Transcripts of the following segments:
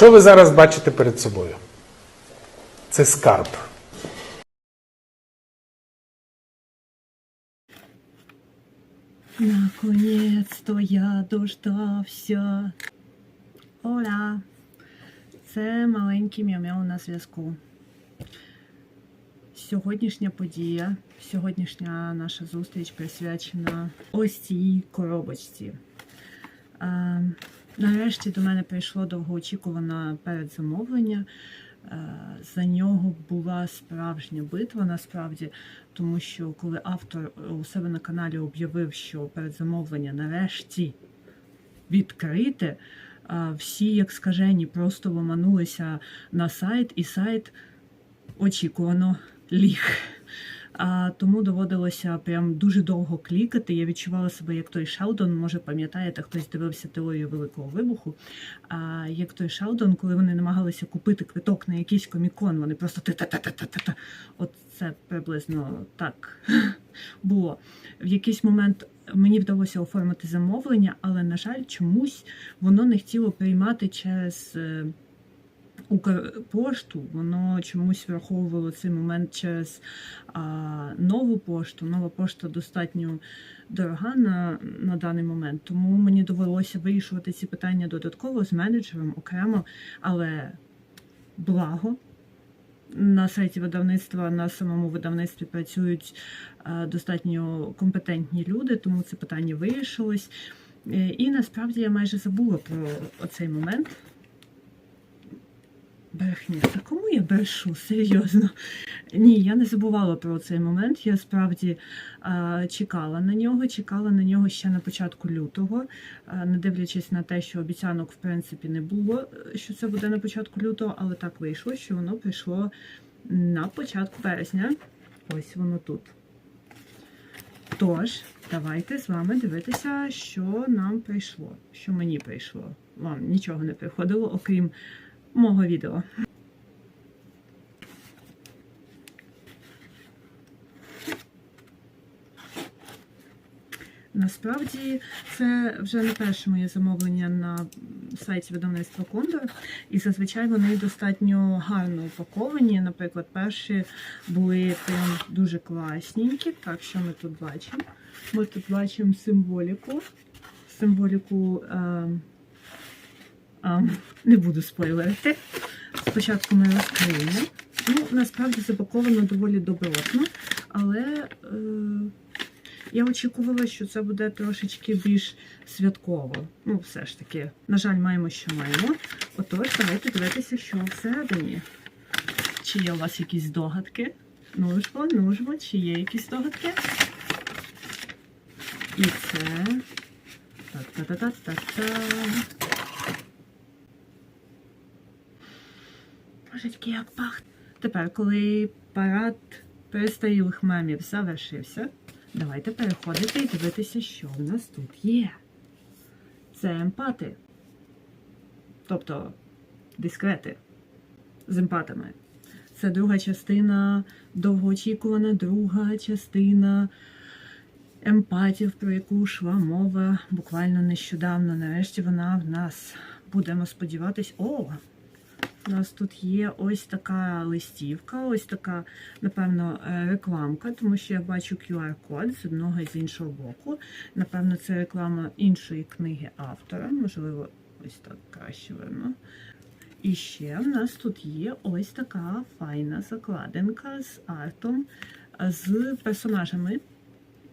Що ви зараз бачите перед собою? Це скарб. Наконець-то я дождався. Оля. Це маленький м'яу на зв'язку. Сьогоднішня подія, сьогоднішня наша зустріч присвячена ось цій коробочці. Нарешті до мене прийшло довгоочікуване передзамовлення. Е, За нього була справжня битва насправді, тому що коли автор у себе на каналі об'явив, що передзамовлення нарешті відкрите, всі, як скажені, просто ломанулися на сайт, і сайт очікувано ліг. А тому доводилося прям дуже довго клікати. Я відчувала себе як той Шелдон. Може, пам'ятаєте, хтось дивився теорію великого вибуху. А як той Шелдон, коли вони намагалися купити квиток на якийсь комікон, вони просто та-та-та-та-та-та. От це приблизно так було. В якийсь момент мені вдалося оформити замовлення, але, на жаль, чомусь воно не хотіло приймати через. Укрпошту, воно чомусь враховувало цей момент через а, нову пошту. Нова пошта достатньо дорога на, на даний момент, тому мені довелося вирішувати ці питання додатково з менеджером окремо, але благо. На сайті видавництва на самому видавництві працюють достатньо компетентні люди, тому це питання вирішилось. Е, І насправді я майже забула про оцей момент. Брехня, та кому я брешу? Серйозно? Ні, я не забувала про цей момент. Я справді а, чекала на нього, чекала на нього ще на початку лютого, а, не дивлячись на те, що обіцянок в принципі не було, е, що це буде на початку лютого, але так вийшло, що воно прийшло на початку березня. Ось воно тут. Тож, давайте з вами дивитися, що нам прийшло, що мені прийшло. Вам нічого не приходило, окрім мого відео. Насправді це вже не перше моє замовлення на сайті видавництва Кондор, і зазвичай вони достатньо гарно упаковані. Наприклад, перші були прям дуже класненькі. Так, що ми тут бачимо? Ми тут бачимо символіку. Символіку е, а, не буду спойлерити. Спочатку ми розкриємо. Ну, насправді запаковано доволі добротно, але е, я очікувала, що це буде трошечки більш святково. Ну, все ж таки, на жаль, маємо, що маємо. Отож, давайте дивитися, що всередині. Чи є у вас якісь догадки? Ну ж бо, ну ж бо, чи є якісь догадки? І це. Та-та-та-та-та-та. Божечки, як пахне. Тепер, коли парад перестарілих мемів завершився, давайте переходити і дивитися, що в нас тут є. Це емпати. Тобто дискрети з емпатами. Це друга частина, довгоочікувана друга частина емпатів, про яку йшла мова буквально нещодавно. Нарешті вона в нас. Будемо сподіватись. О! У нас тут є ось така листівка, ось така, напевно, е, рекламка, тому що я бачу QR-код з одного і з іншого боку. Напевно, це реклама іншої книги автора, можливо, ось так краще видно. І ще в нас тут є ось така файна закладинка з артом, з персонажами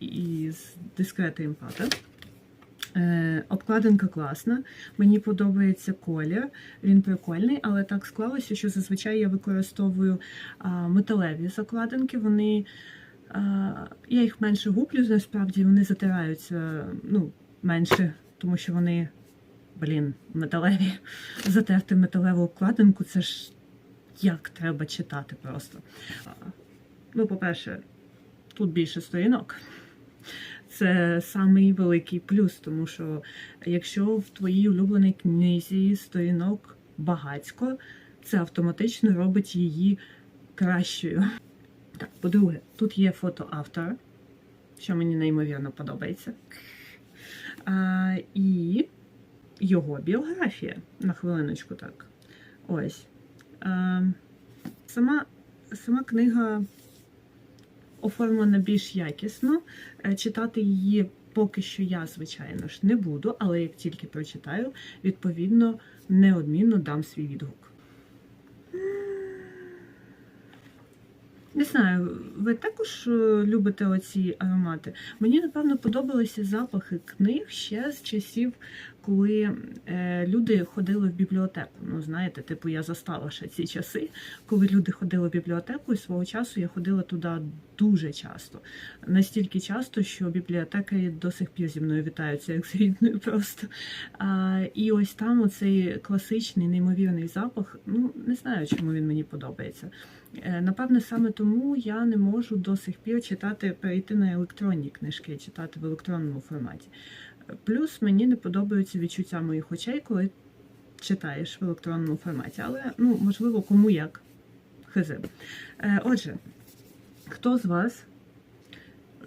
і з дискрети емпата. Е, Обкладинка класна, мені подобається колір, він прикольний, але так склалося, що зазвичай я використовую металеві закладинки. Вони, я їх менше гублю, насправді вони затираються ну, менше, тому що вони, блін, металеві. Затерти металеву обкладинку це ж як треба читати просто. Ну, по-перше, тут більше сторінок. Це самий великий плюс, тому що якщо в твоїй улюбленій книзі сторінок багацько, це автоматично робить її кращою. Так, по-друге, тут є фото автора, що мені неймовірно подобається. А, і його біографія. На хвилиночку так. Ось. Е, сама, сама книга оформлена більш якісно. Е, Читати її поки що я, звичайно ж, не буду, але як тільки прочитаю, відповідно, неодмінно дам свій відгук. Не знаю, ви також е, любите оці аромати. Мені, напевно, подобалися запахи книг ще з часів, коли е, люди ходили в бібліотеку. Ну, знаєте, типу, я застала ще ці часи, коли люди ходили в бібліотеку, і свого часу я ходила туди дуже часто. Настільки часто, що бібліотекарі до сих пір зі мною вітаються як з рідною просто. А, і ось там оцей класичний, неймовірний запах. Ну, не знаю, чому він мені подобається. Е, Напевне, саме тому я не можу до сих пір читати, перейти на електронні книжки, читати в електронному форматі. Плюс мені не подобаються відчуття моїх очей, коли читаєш в електронному форматі. Але ну, можливо, кому як. Хизи. Е, Отже, хто з вас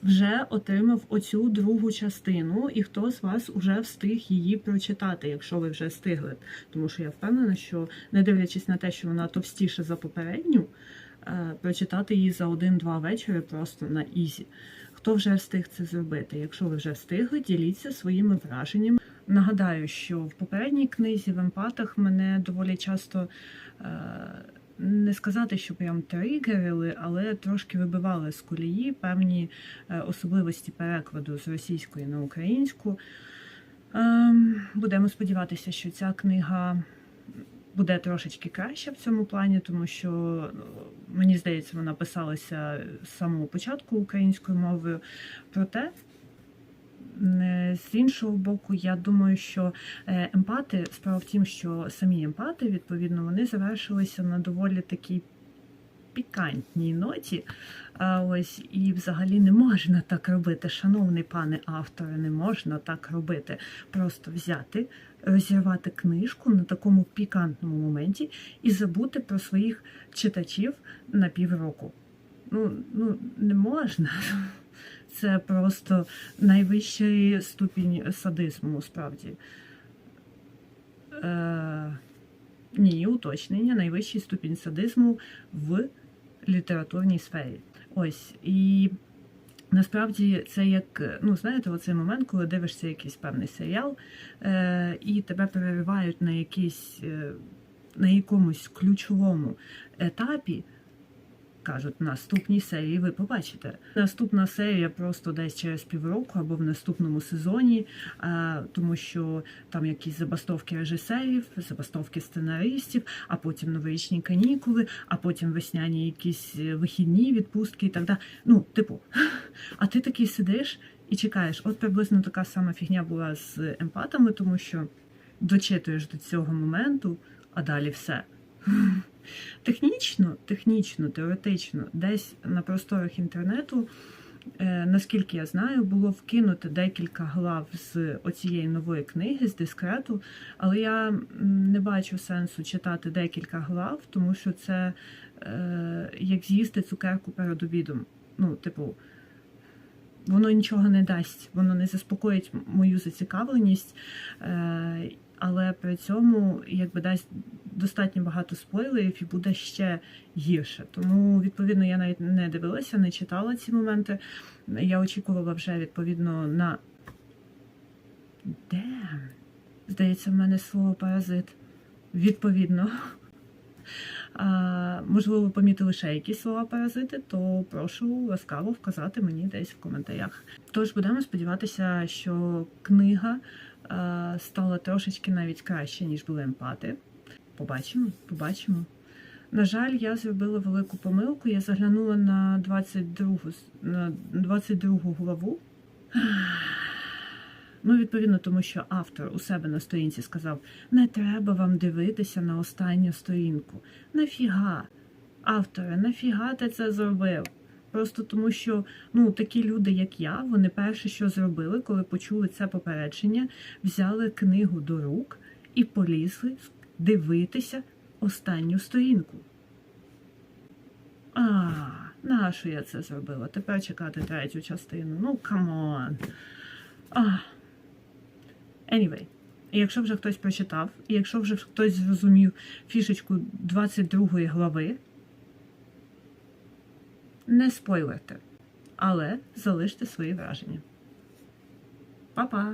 вже отримав оцю другу частину, і хто з вас вже встиг її прочитати, якщо ви вже встигли. Тому що я впевнена, що не дивлячись на те, що вона товстіша за попередню, е, прочитати її за один-два вечори просто на ізі. Хто вже встиг це зробити? Якщо ви вже встигли, діліться своїми враженнями. Нагадаю, що в попередній книзі в емпатах мене доволі часто е, не сказати, що прям тригерили, але трошки вибивали з колії певні е, особливості перекладу з російської на українську. Ем, Будемо сподіватися, що ця книга буде трошечки краще в цьому плані, тому що ну, мені здається, вона писалася з самого початку українською мовою. Проте, е, з іншого боку, я думаю, що е, емпати, справа в тім, що самі емпати, відповідно, вони завершилися на доволі такій пікантній ноті. Ось і взагалі не можна так робити, шановний пане авторе, не можна так робити. Просто взяти, розірвати книжку на такому пікантному моменті і забути про своїх читачів на півроку. Ну, ну не можна. Це просто найвищий ступінь садизму, справді. Е, ні, уточнення, найвищий ступінь садизму в літературній сфері. Ось і насправді це як, ну знаєте, оцей момент, коли дивишся якийсь певний серіал, е, і тебе переривають на якийсь, е, на якомусь ключовому етапі. Кажуть, в наступній серії ви побачите. Наступна серія просто десь через півроку або в наступному сезоні, тому що там якісь забастовки режисерів, забастовки сценаристів, а потім новорічні канікули, а потім весняні якісь е, вихідні відпустки і так далі. Ну, типу, а ти такий сидиш і чекаєш. От приблизно така сама фігня була з емпатами, тому що дочитуєш до цього моменту, а далі все. Технічно, технічно, теоретично, десь на просторах інтернету, е, наскільки я знаю, було вкинуто декілька глав з оцієї нової книги, з дискрету, але я не бачу сенсу читати декілька глав, тому що це е, як з'їсти цукерку перед обідом. Ну, типу, воно нічого не дасть, воно не заспокоїть мою зацікавленість. Але при цьому якби дасть достатньо багато спойлерів і буде ще гірше. Тому, відповідно, я навіть не дивилася, не читала ці моменти. Я очікувала вже відповідно на. Де? Здається, в мене слово паразит. Відповідно. А, можливо, ви помітили ще якісь слова паразити, то прошу ласкаво вказати мені десь в коментарях. Тож будемо сподіватися, що книга стала трошечки навіть краще, ніж були емпати. Побачимо, побачимо. На жаль, я зробила велику помилку. Я заглянула на 22, на 22 главу. Ну, відповідно, тому що автор у себе на сторінці сказав: не треба вам дивитися на останню сторінку. Нафіга? Авторе, нафіга ти це зробив? Просто тому, що ну такі люди, як я, вони перше, що зробили, коли почули це попередження, взяли книгу до рук і полізли дивитися останню сторінку. А, нащо я це зробила? Тепер чекати третю частину. Ну, камон. Anyway, якщо вже хтось прочитав, і якщо вже хтось зрозумів фішечку 22 глави, не спойлерте, але залиште свої враження. Па-па!